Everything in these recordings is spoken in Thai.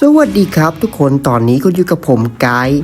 สวัสดีครับทุกคนตอนนี้ก็อยู่กับผมไกด์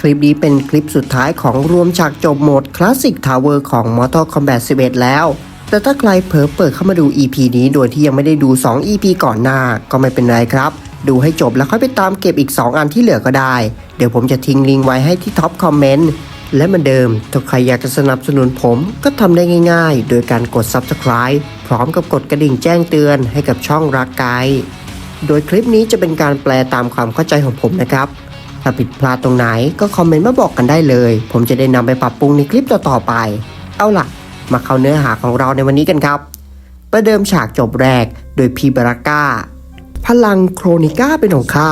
คลิปนี้เป็นคลิปสุดท้ายของรวมฉากจบโหมดคลาสสิกทาวเวอร์ของ Mortal Kombat 11 แล้ว แต่ถ้าใครเผลอเปิดเข้ามาดู EP นี้โดยที่ยังไม่ได้ดู 2 EP ก่อนหน้าก็ไม่เป็นไรครับ ดูให้จบแล้วค่อยไปตามเก็บอีก 2 อันที่เหลือก็ได้ เดี๋ยวผมจะทิ้งลิงก์ไว้ให้ที่ท็อปคอมเมนต์และเหมือนเดิม ถ้าใครอยากจะสนับสนุนผมก็ทำได้ง่าย ๆ โดยการกด Subscribe พร้อมกับกดกระดิ่งแจ้งเตือนให้กับช่องรักไกด์ โดยคลิปนี้จะเป็นการแปลตามความเข้าใจของผมนะครับ ถ้าผิดพลาดตรงไหนก็คอมเมนต์มาบอกกันได้เลย ผมจะได้นำไปปรับปรุงในคลิปต่อๆไป เอาล่ะ มาเข้าเนื้อหาของเราในวันนี้กันครับ ประเดิมฉากจบแรกโดยพีบาราก้า พลังโครนิก้าเป็นของข้า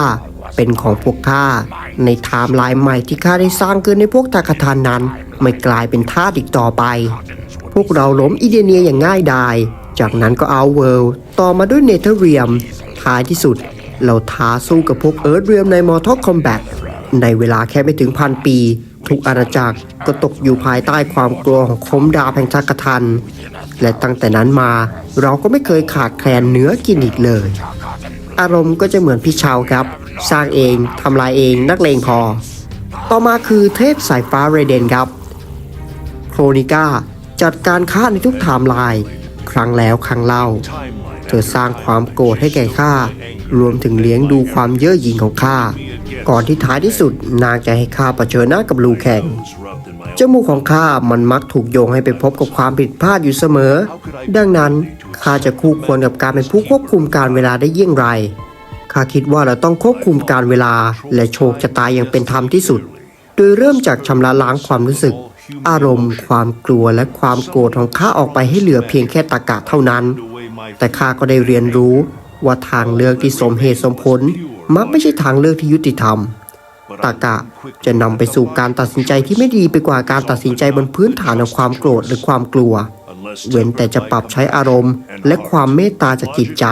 เป็นของพวกข้า ในไทม์ไลน์ใหม่ที่ข้าได้สร้างขึ้นในพวกตากทานนั้น ไม่กลายเป็นทาสอีกต่อไป พวกเราล้มอีเดเนียอย่างง่ายดายจากนั้นก็เอาเวิลด์ต่อมาด้วยเนเธอร์เรียม ท้ายที่สุด เราท้าสู้กับพวกเอิร์ธเรียมในมอทัลคอมแบทในเวลาแค่ไม่ถึงพันปี ทุกอาณาจักรก็ตกอยู่ภายใต้ความกลัวของคมดาบแห่งจักรทัน และตั้งแต่นั้นมาเราก็ไม่เคยขาดแคลนเนื้อกินอีกเลย อารมณ์ก็จะเหมือนพี่ชาวครับ สร้างเองทำลายเองนักเลงพอ ต่อมาคือเทพสายฟ้าเรเดนครับโครนิก้าจัดการฆ่าในทุกไทม์ไลน์ครั้งแล้วครั้งเล่า เธอสร้างความโกรธให้แก่ข้ารวมถึงเลี้ยงดูความเย่อหยิ่งของข้า ก่อนที่ท้ายที่สุดนางจะให้ข้าเผชิญหน้ากับลูแข่งจมูกของข้ามันมักถูกโยงให้ไปพบกับความผิดพลาดอยู่เสมอ ดังนั้นข้าจะคู่ควรกับการเป็นผู้ควบคุมการเวลาได้เยี่ยงไรข้าคิดว่าเราต้องควบคุมการเวลาและโชคชะตายอย่างเป็นธรรมที่สุด โดยเริ่มจากชำระล้างความรู้สึก อารมณ์ ความกลัวและความโกรธของข้าออกไปให้เหลือเพียงแค่ตากะเท่านั้น แต่ข้าก็ได้เรียนรู้ว่าทางเลือกที่สมเหตุสมผล มักไม่ใช่ทางเลือกที่ยุติธรรมตากะจะนำไปสู่การตัดสินใจที่ไม่ดีไปกว่าการตัดสินใจบนพื้นฐานของความโกรธหรือความกลัว เว้นแต่จะปรับใช้อารมณ์ และความเมตตาจากจิตใจ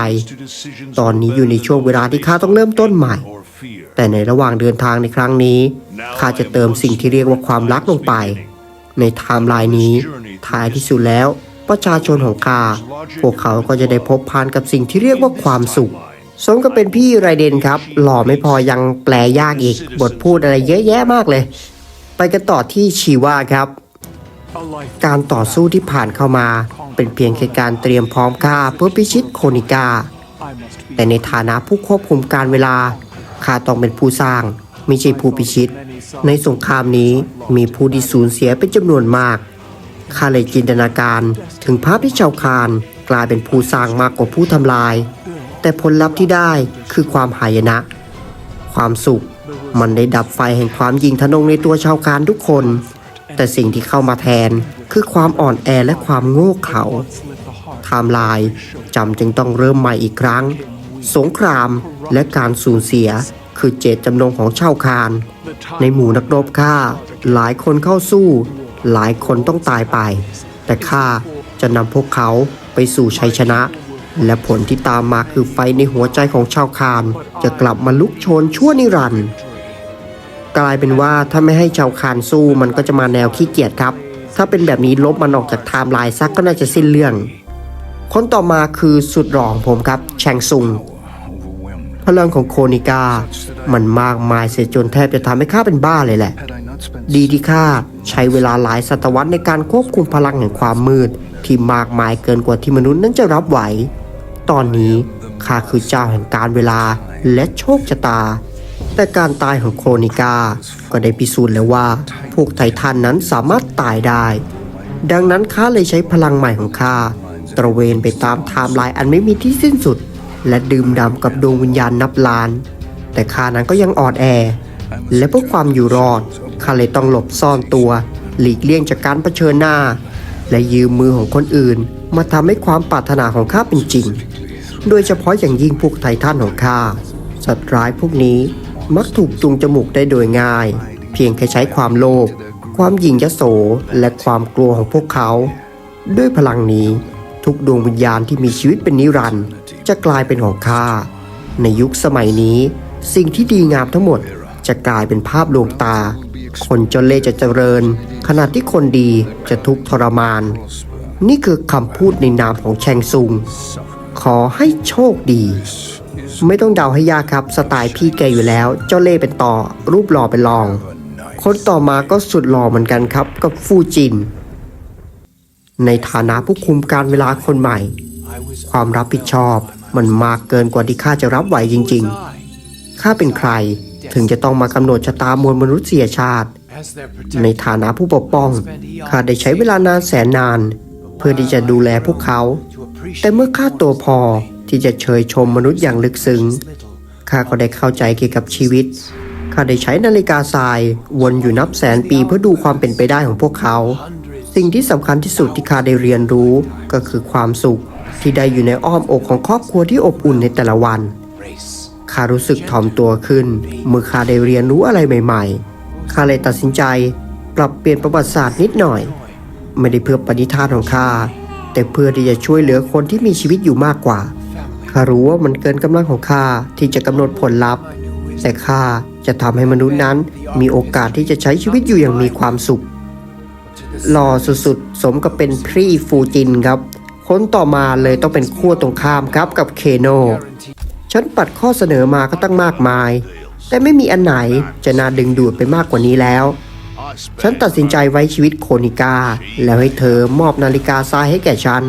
ตอนนี้อยู่ในช่วงเวลาที่ข้าต้องเริ่มต้นใหม่ แต่ในระหว่างเดินทางในครั้งนี้ข้าจะเติมสิ่งที่เรียกว่าความรักลงไป ในไทม์ไลน์นี้ท้ายที่สุดแล้ว ประชาชนของข้าพวกเขาก็จะได้พบพานกับสิ่งที่เรียกว่าความสุข สมกับเป็นพี่ไรเดนครับ หล่อไม่พอยังแปลยากอีก บทพูดอะไรเยอะแยะมากเลย ไปกันต่อที่ชีวาครับ การต่อสู้ที่ผ่านเข้ามา เป็นเพียงแค่การเตรียมพร้อมฆ่าเพื่อพิชิตโคนิกา แต่ในฐานะผู้ควบคุมการเวลาข้าต้องเป็นผู้สร้างไม่ใช่ผู้พิชิต ในสงครามนี้มีผู้ที่สูญเสียเป็นจำนวนมาก ข้าเลยจินตนาการถึงภาพที่ชาวคานกลายเป็นผู้สร้างมากกว่าผู้ทำลาย แต่ผลลัพธ์ที่ได้คือความหายนะ ความสุข มันได้ดับไฟแห่งความยิงทะนงในตัวชาวคานทุกคน แต่สิ่งที่เข้ามาแทนคือความอ่อนแอและความโง่เขลาไทม์ไลน์จำจึงต้องเริ่มใหม่อีกครั้ง สงครามและการสูญเสียคือเจตจำนงของชาวคาน ในหมู่นักรบข้าหลายคนเข้าสู้ หลายคนต้องตายไป แต่ข้าจะนำพวกเขาไปสู่ชัยชนะ และผลที่ตามมาคือไฟในหัวใจของชาวคานจะกลับมาลุกโชนชั่วนิรันดร์กลายเป็นว่าถ้าไม่ให้ชาวคานสู้มันก็จะมาแนวขี้เกียจครับ ถ้าเป็นแบบนี้ลบมันออกจากไทม์ไลน์ซักก็น่าจะสิ้นเรื่อง คนต่อมาคือสุดหล่อของผมครับ แชงซุงพลังของโคนิกา มันมากมายเสียจนแทบจะทำให้ข้าเป็นบ้าเลยแหละ ดีที่ข้า ใช้เวลาหลายศตวรรษในการควบคุมพลังแห่งความมืด ที่มากมายเกินกว่าที่มนุษย์นั้นจะรับไหว ตอนนี้ข้าคือเจ้าแห่งการเวลาและโชคชะตา แต่การตายของโครนิกาก็ได้พิสูจน์แล้วว่า พวกไททันนั้นสามารถตายได้ ดังนั้นข้าเลยใช้พลังใหม่ของข้าตระเวนไปตามไทม์ไลน์อันไม่มีที่สิ้นสุด และดื่มด่ำกับดวงวิญญาณนับล้าน แต่ข้านั้นก็ยังอ่อนแอ และเพื่อความอยู่รอด ข้าเลยต้องหลบซ่อนตัว หลีกเลี่ยงจากการเผชิญหน้า และยืมมือของคนอื่น มาทำให้ความปรารถนาของข้าเป็นจริง โดยเฉพาะอย่างยิ่งพวกไททันของข้าสัตว์ร้ายพวกนี้มักถูกจูงจมูกได้โดยง่าย เพียงแค่ใช้ความโลภความหยิ่งยโสและความกลัวของพวกเขา ด้วยพลังนี้ทุกดวงวิญญาณที่มีชีวิตเป็นนิรันดร์จะกลายเป็นของข้าในยุคสมัยนี้ สิ่งที่ดีงามทั้งหมดจะกลายเป็นภาพลวงตา คนจนเล่จะเจริญ ขณะที่คนดีจะทุกข์ทรมาน นี่คือคำพูดในนามของแชงซุง ขอให้โชคดี ไม่ต้องเดาให้ยากครับสไตล์พี่แกอยู่แล้ว เจ้าเล่เป็นต่อ รูปหล่อเป็นรอง คนต่อมาก็สุดหล่อเหมือนกันครับกับฟูจิน ในฐานะผู้คุมการเวลาคนใหม่ ความรับผิดชอบมันมากเกินกว่าที่ข้าจะรับไหวจริง ๆ ข้าเป็นใคร ถึงจะต้องมากำหนดชะตามวลมนุษยชาติ ในฐานะผู้ปกป้องข้าได้ใช้เวลานานแสนนาน เพื่อที่จะดูแลพวกเขา แต่เมื่อข้าโตพอที่จะเชยชมมนุษย์อย่างลึกซึ้งข้าก็ได้เข้าใจเกี่ยวกับชีวิตข้าได้ใช้นาฬิกาทราย วนอยู่นับแสนปีเพื่อดูความเป็นไปได้ของพวกเขา สิ่งที่สำคัญที่สุดที่ข้าได้เรียนรู้ก็คือความสุขที่ได้อยู่ในอ้อมอกของครอบครัวที่อบอุ่นในแต่ละวัน ข้ารู้สึกถ่อมตัวขึ้น เมื่อข้าได้เรียนรู้อะไรใหม่ๆ ข้าเลยตัดสินใจปรับเปลี่ยนประวัติศาสตร์นิดหน่อย ไม่ได้เพื่อปณิธานของข้า แต่เพื่อที่จะช่วยเหลือคนที่มีชีวิตอยู่มากกว่า ข้ารู้ว่ามันเกินกำลังของข้าที่จะกำหนดผลลัพธ์ แต่ข้าจะทำให้มนุษย์นั้นมีโอกาสที่จะใช้ชีวิตอยู่อย่างมีความสุขหล่อสุดๆ สมกับเป็นพรีฟูจินครับ คนต่อมาเลยต้องเป็นขั้วตรงข้ามครับกับเคโน ฉันปัดข้อเสนอมาก็ตั้งมากมาย แต่ไม่มีอันไหนจะน่าดึงดูดไปมากกว่านี้แล้ว ฉันตัดสินใจไว้ชีวิตโคนิกา แล้วให้เธอมอบนาฬิกาทรายให้แก่ฉัน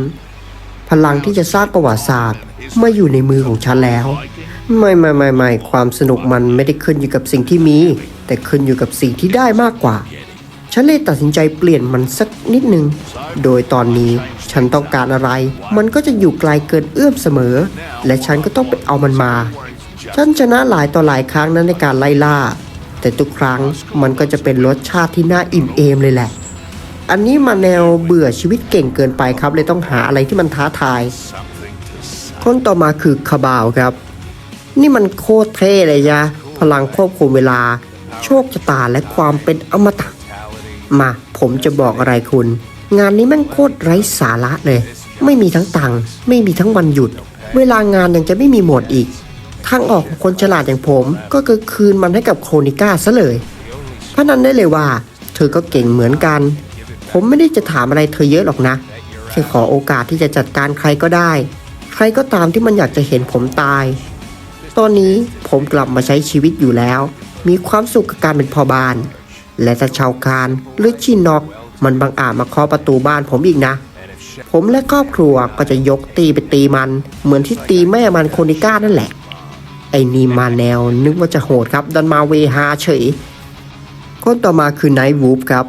พลังที่จะสร้างประวัติศาสตร์มาอยู่ในมือของฉันแล้ว ไม่ไม่ไม่ไม่ความสนุกมันไม่ได้ขึ้นอยู่กับสิ่งที่มี แต่ขึ้นอยู่กับสิ่งที่ได้มากกว่า ฉันเลยตัดสินใจเปลี่ยนมันสักนิดหนึ่งโดยตอนนี้ ฉันต้องการอะไร มันก็จะอยู่ไกลเกินเอื้อมเสมอ และฉันก็ต้องไปเอามันมา ฉันชนะหลายต่อหลายครั้งนั้นในการไล่ล่า แต่ทุกครั้งมันก็จะเป็นรสชาติที่น่าอิ่มเอมเลยแหละ อันนี้มาแนวเบื่อชีวิตเก่งเกินไปครับ เลยต้องหาอะไรที่มันท้าทาย คนต่อมาคือคาบาวครับ นี่มันโคตรเท่เลยยะพลังควบคุมเวลา โชคชะตาและความเป็นอมตะมาผมจะบอกอะไรคุณ งานนี้แม่งโคตรไร้สาระเลย ไม่มีทั้งตังค์ไม่มีทั้งวันหยุด เวลางานยังจะไม่มีหมดอีก ทางออกของคนฉลาดอย่างผม ก็คือคืนมันให้กับโครนิก้าซะเลยเพราะนั้นได้เลยว่า เธอก็เก่งเหมือนกัน ผมไม่ได้จะถามอะไรเธอเยอะหรอกนะแค่ขอโอกาสที่จะจัดการใครก็ได้ ใครก็ตามที่มันอยากจะเห็นผมตาย ตอนนี้ผมกลับมาใช้ชีวิตอยู่แล้ว มีความสุขกับการเป็นพ่อบ้าน และถ้าชาวคานหรือชินนอก มันบังอาจมาเคาะประตูบ้านผมอีกนะ ผมและครอบครัวก็จะยกตีไปตีมัน เหมือนที่ตีแม่มันโคนิก้านั่นแหละ ไอ้นี่มาแนวนึกว่าจะโหดครับ ดันมาเวฮาเฉย คนต่อมาคือไนท์วูฟครับ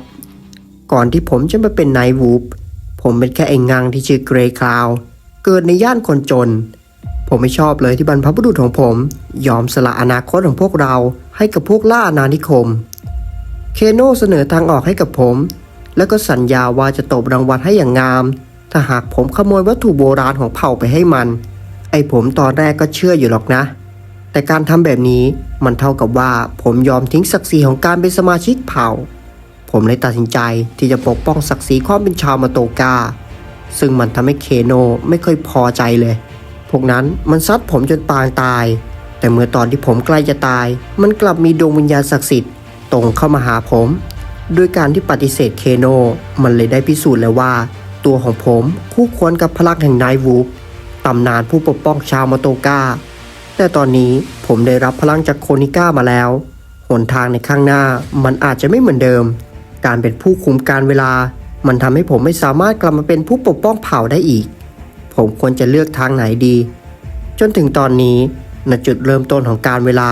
ก่อนที่ผมจะมาเป็นไนท์วูฟผมเป็นแค่ไอ้งังที่ชื่อเกรย์คลาว เกิดในย่านคนจน ผมไม่ชอบเลยที่บรรพบุรุษของผม ยอมสละอนาคตของพวกเราให้กับพวกล่าอาณานิคม เคโนเสนอทางออกให้กับผม แล้วก็สัญญาว่าจะตบรางวัลให้อย่างงาม ถ้าหากผมขโมยวัตถุโบราณของเผ่าไปให้มัน ไอ้ผมตอนแรกก็เชื่ออยู่หรอกนะ แต่การทำแบบนี้มันเท่ากับว่าผมยอมทิ้งศักดิ์ศรีของการเป็นสมาชิกเผ่า ผมเลยตัดสินใจที่จะปกป้องศักดิ์ศรีความเป็นชาวมาโตกา ซึ่งมันทำให้เคโนไม่ค่อยพอใจเลย พวกนั้นมันซัดผมจนปางตาย แต่เมื่อตอนที่ผมใกล้จะตาย มันกลับมีดวงวิญญาณศักดิ์สิทธิ์ตรงเข้ามาหาผม โดยการที่ปฏิเสธเคโน มันเลยได้พิสูจน์แล้วว่า ตัวของผมคู่ควรกับพลังแห่งไนท์วูฟตำนานผู้ปกป้องชาวมาโตกาแต่ตอนนี้ผมได้รับพลังจากโคนิก้ามาแล้วหนทางในข้างหน้ามันอาจจะไม่เหมือนเดิม การเป็นผู้คุมการเวลา มันทำให้ผมไม่สามารถกลับมาเป็นผู้ปกป้องเผ่าได้อีก ผมควรจะเลือกทางไหนดี จนถึงตอนนี้ณจุดเริ่มต้นของการเวลา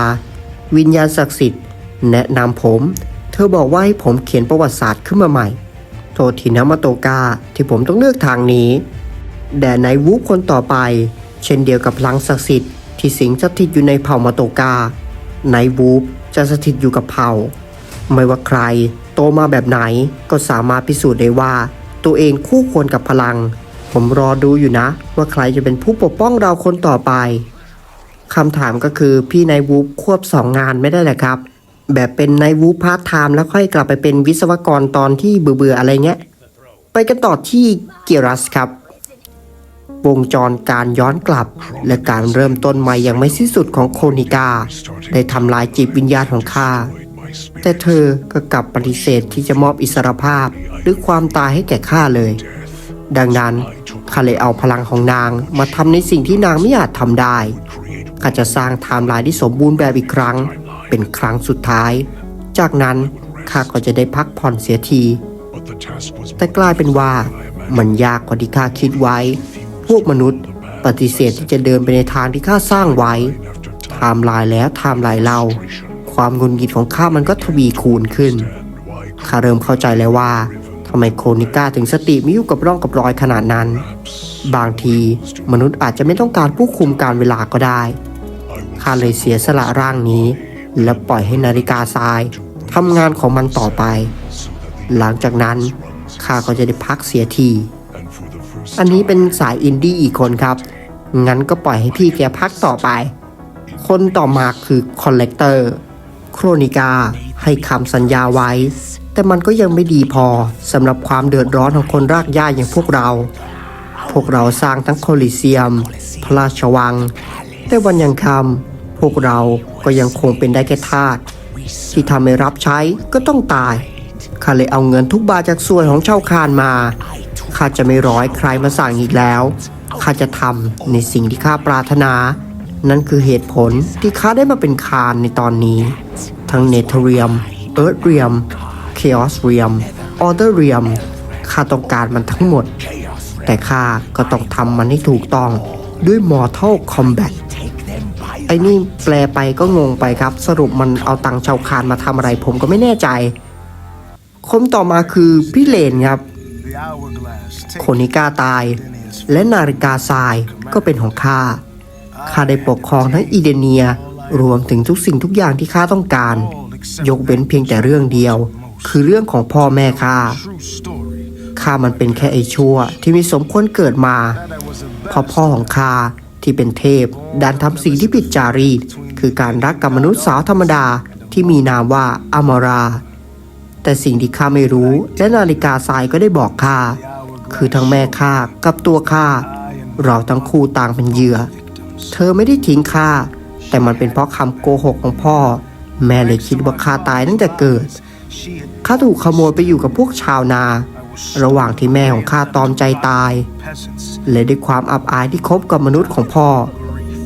วิญญาณศักดิ์สิทธิ์ แนะนำผม ธอบอกว่าให้ผมเขียนประวัติศาสตร์ขึ้นมาใหม่ โทษทีนะมาโตกาที่ผมต้องเลือกทางนี้ แด่ในวูฟคนต่อไป เช่นเดียวกับพลังศักดิ์สิทธิ์ที่สิงสถิตอยู่ในเผ่ามาโตกาในวูฟจะสถิตอยู่กับเผ่า ไม่ว่าใครโตมาแบบไหนก็สามารถพิสูจน์ได้ว่า ตัวเองคู่ควรกับพลัง ผมรอดูอยู่นะ ว่าใครจะเป็นผู้ปกป้องเราคนต่อไปคำถามก็คือพี่นายวูฟควบสองงานไม่ได้แหละครับ แบบเป็นนายวูพาร์ทไทม์แล้วค่อยกลับไปเป็นวิศวกรตอนที่เบื่อๆอะไรเงี้ย ไปกันต่อที่เกียรัสครับ วงจรการย้อนกลับ และการเริ่มต้นใหม่อย่างไม่สิ้นสุดของโคนิกา ได้ทำลายจิตวิญญาณของข้าแต่เธอก็กลับปฏิเสธที่จะมอบอิสรภาพ หรือความตายให้แก่ข้าเลย ดังนั้นข้าเลยเอาพลังของนางมาทำในสิ่งที่นางไม่อาจทำได้ข้าจะสร้างไทม์ไลน์ที่สมบูรณ์แบบอีกครั้ง เป็นครั้งสุดท้าย จากนั้นข้าก็จะได้พักผ่อนเสียที แต่กลายเป็นว่ามันยากกว่าที่ข้าคิดไว้ พวกมนุษย์ปฏิเสธที่จะเดินไปในทางที่ข้าสร้างไว้ไทม์ไลน์แล้วไทม์ไลน์เล่าความงุนงิดของข้ามันก็ทวีคูณขึ้น ข้าเริ่มเข้าใจแล้วว่าทำไมโคนิก้าถึงสติไม่อยู่กับร่องกับรอยขนาดนั้น บางทีมนุษย์อาจจะไม่ต้องการผู้คุมการเวลาก็ได้ ข้าเลยเสียสละร่างนี้ และปล่อยให้นาฬิกาทรายทำงานของมันต่อไป หลังจากนั้นข้าก็จะได้พักเสียที อันนี้เป็นสายอินดี้อีกคนครับ งั้นก็ปล่อยให้พี่แกพักต่อไป คนต่อมาคือคอลเลกเตอร์โครนิกาให้คำสัญญาไว้ แต่มันก็ยังไม่ดีพอสำหรับความเดือดร้อนของคนรากหญ้าอย่างพวกเรา พวกเราสร้างทั้งโคลิเซียม พระราชวัง แต่วันยังคำ พวกเราก็ยังคงเป็นได้แค่ทาสที่ทำให้รับใช้ก็ต้องตาย ข้าเลยเอาเงินทุกบาทจากส่วนของเช่าคานมา ข้าจะไม่ร้อยใครมาสั่งอีกแล้ว ข้าจะทำในสิ่งที่ข้าปรารถนา นั่นคือเหตุผลที่ข้าได้มาเป็นคานในตอนนี้ ทั้งเนเธเรียม เอิร์ธเรียมเคออสเรียม ออเดอร์เรียม ข้าต้องการมันทั้งหมด แต่ข้าก็ต้องทำมันให้ถูกต้องด้วย Mortal Kombat ไอ้นี่แปลไปก็งงไปครับ สรุปมันเอาตังชาวคานมาทำอะไรผมก็ไม่แน่ใจคนต่อมาคือพี่เลนครับโคนิก้าตาย และนาฬิกาทรายก็เป็นของข้าข้าได้ปกครองทั้งอีเดเนียรวมถึงทุกสิ่งทุกอย่างที่ข้าต้องการ ยกเว้นเพียงแต่เรื่องเดียว คือเรื่องของพ่อแม่ข้าข้ามันเป็นแค่ไอชั่วที่มีสมควรเกิดมาเพราะพ่อของข้า ที่เป็นเทพดันทำสิ่งที่ผิดจารีต คือการรักกับมนุษย์สาวธรรมดาที่มีนามว่าอมารา แต่สิ่งที่ข้าไม่รู้และนาฬิกาทรายก็ได้บอกข้าคือทั้งแม่ข้ากับตัวข้าเราทั้งคู่ต่างเป็นเหยื่อ เธอไม่ได้ทิ้งข้าแต่มันเป็นเพราะคำโกหกของพ่อ แม่เลยคิดว่าข้าตายตั้งแต่เกิดข้าถูกขโมยไปอยู่กับพวกชาวนา ระหว่างที่แม่ของข้าตอมใจตาย และด้วยความอับอายที่คบกับมนุษย์ของพ่อ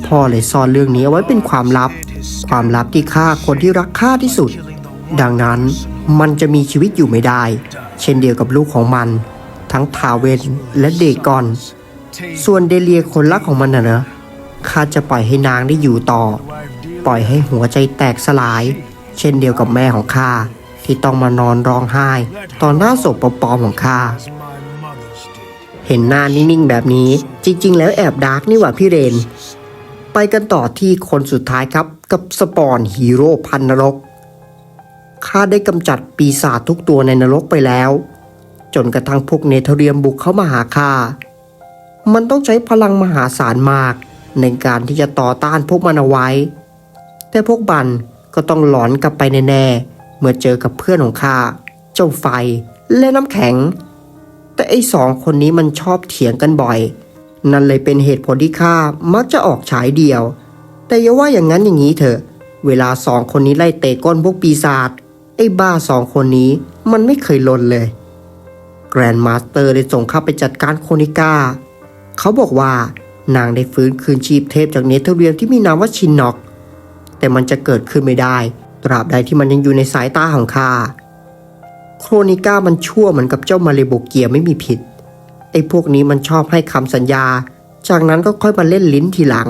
พ่อเลยซ่อนเรื่องนี้เอาไว้เป็นความลับ ความลับที่ฆ่าคนที่รักข้าที่สุด ดังนั้นมันจะมีชีวิตอยู่ไม่ได้ เช่นเดียวกับลูกของมัน ทั้งทาเวนและเดกอน ส่วนเดเลียคนรักของมันน่ะนะข้าจะปล่อยให้นางได้อยู่ต่อ ปล่อยให้หัวใจแตกสลาย เช่นเดียวกับแม่ของข้า ที่ต้องมานอนร้องไห้ ตอนหน้าศพปลอมของข้าเห็นหน้านิ่งๆแบบนี้ จริง ๆ แล้วแอบดาร์กนี่หว่าพี่เรน ไปกันต่อที่คนสุดท้ายครับกับสปอนฮีโร่พันนรกข้าได้กำจัดปีศาจทุกตัวในนรกไปแล้ว จนกระทั่งพวกเนเธอเรียมบุกเข้ามาหาข้ามันต้องใช้พลังมหาศาลมาก ในการที่จะต่อต้านพวกมันเอาไว้ แต่พวกบันก็ต้องหลอนกลับไปแน่ๆ เมื่อเจอกับเพื่อนของข้าเจ้าไฟและน้ำแข็ง แต่ไอ้สองคนนี้มันชอบเถียงกันบ่อย นั่นเลยเป็นเหตุผลที่ข้ามักจะออกฉายเดียว แต่อย่าว่าอย่างนั้นอย่างนี้เถอะ เวลาสองคนนี้ไล่เตะก้นพวกปีศาจไอ้บ้าสองคนนี้มันไม่เคยลนเลย แกรนด์มาสเตอร์ได้ส่งเข้าไปจัดการโคนิก้า เขาบอกว่านางได้ฟื้นคืนชีพเทพจากเนเธอร์เรียมที่มีนามว่าชินน็อก แต่มันจะเกิดขึ้นไม่ได้ ตราบใดที่มันยังอยู่ในสายตาของข้าโครนิก้ามันชั่วเหมือนกับเจ้ามาเลโบเกียไม่มีผิดไอ้พวกนี้มันชอบให้คำสัญญา จากนั้นก็ค่อยมาเล่นลิ้นทีหลัง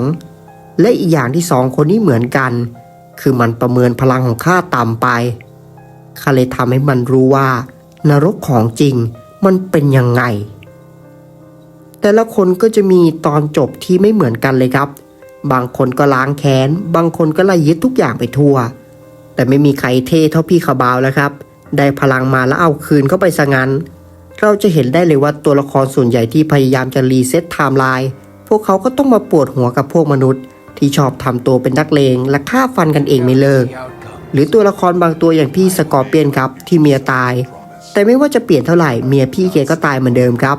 และอีกอย่างที่สองคนนี้เหมือนกัน คือมันประเมินพลังของข้าต่ำไปข้าเลยทำให้มันรู้ว่า นรกของจริงมันเป็นยังไง แต่ละคนก็จะมีตอนจบที่ไม่เหมือนกันเลยครับ บางคนก็ล้างแค้น บางคนก็ไล่ยึดทุกอย่างไปทั่ว แต่ไม่มีใครเท่เท่าพี่ขบาวแล้วครับ ได้พลังมาแล้วเอาคืนเข้าไปซะงั้น เราจะเห็นได้เลยว่าตัวละครส่วนใหญ่ที่พยายามจะรีเซ็ตไทม์ไลน์ พวกเขาก็ต้องมาปวดหัวกับพวกมนุษย์ ที่ชอบทำตัวเป็นนักเลงและฆ่าฟันกันเองไม่เลิก หรือตัวละครบางตัวอย่างพี่สกอร์เปียนครับที่เมียตาย แต่ไม่ว่าจะเปลี่ยนเท่าไหร่เมียพี่แกก็ตายเหมือนเดิมครับ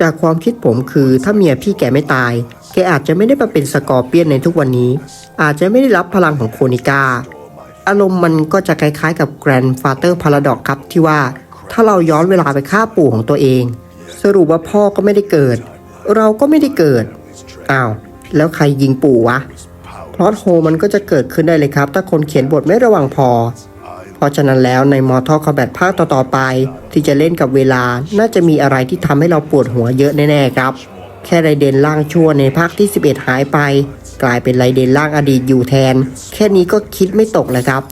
จากความคิดผมคือถ้าเมียพี่แกไม่ตายแกอาจจะไม่ได้มาเป็นสกอร์เปียนในทุกวันนี้ อาจจะไม่ได้รับพลังของโคนิก้า อารมณ์มันก็จะคล้ายๆกับ Grandfather Paradox ครับที่ว่าถ้าเราย้อนเวลาไปฆ่าปู่ของตัวเอง สรุปว่าพ่อก็ไม่ได้เกิด เราก็ไม่ได้เกิดอ้าวแล้วใครยิงปู่วะพลอตโฮมันก็จะเกิดขึ้นได้เลยครับ ถ้าคนเขียนบทไม่ระวังพอ เพราะฉะนั้นแล้วใน Mortal Kombat ภาคต่อๆไป ที่จะเล่นกับเวลาน่าจะมีอะไรที่ทำให้เราปวดหัวเยอะแน่ๆครับ แค่ไรเดนล่างชั่วในภาคที่ 11 หายไป กลายเป็นไรเดนล่างอดีตอยู่แทน แค่นี้ก็คิดไม่ตกเลยครับ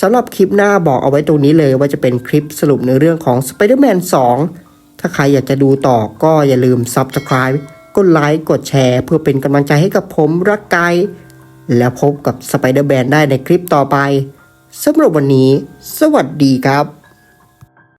สำหรับคลิปหน้าบอกเอาไว้ตรงนี้เลยว่าจะเป็นคลิปสรุปในเรื่องของ Spider-Man 2 ถ้าใครอยากจะดูต่อก็อย่าลืม Subscribe กดไลค์กดแชร์ เพื่อเป็นกำลังใจให้กับผมรักไกด์แล้วพบกับ Spider-Man ได้ในคลิปต่อไปสำหรับวันนี้ สวัสดีครับ